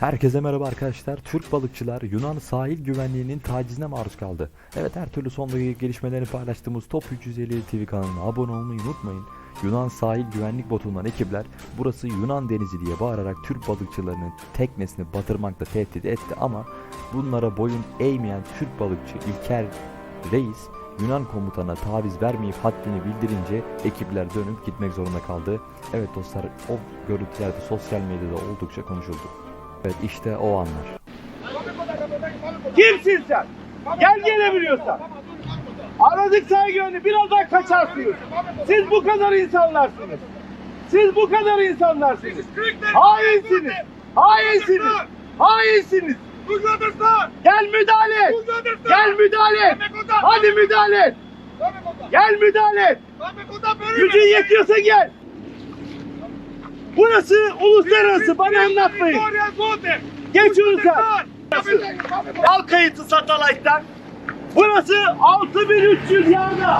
Herkese merhaba arkadaşlar. Türk balıkçılar Yunan sahil güvenliğinin tacizine maruz kaldı. Evet her türlü son dakika gelişmelerini paylaştığımız Top 350 TV kanalına abone olmayı unutmayın. Yunan sahil güvenlik botundan ekipler burası Yunan denizi diye bağırarak Türk balıkçılarının teknesini batırmakla tehdit etti ama bunlara boyun eğmeyen Türk balıkçı İlker Reis Yunan komutana taviz vermeyip haddini bildirince ekipler dönüp gitmek zorunda kaldı. Evet dostlar o görüntülerde sosyal medyada oldukça konuşuldu. Evet işte o anlar. Kimsin sen? Gel gelebiliyorsan. Aradık sana güvenli biraz daha kaçarsınız. Siz bu kadar insanlarsınız. Siz bu kadar insanlarsınız. Hainsiniz. Hainsiniz. Hainsiniz. Gel müdahale et. Gel müdahale et. Hadi müdahale et. Gel müdahale et. Gücün yetiyorsa gel. Burası uluslararası bana anlatmayın. Geç ulusal. Al kayıtı satellite'den. Burası 6300 yağda.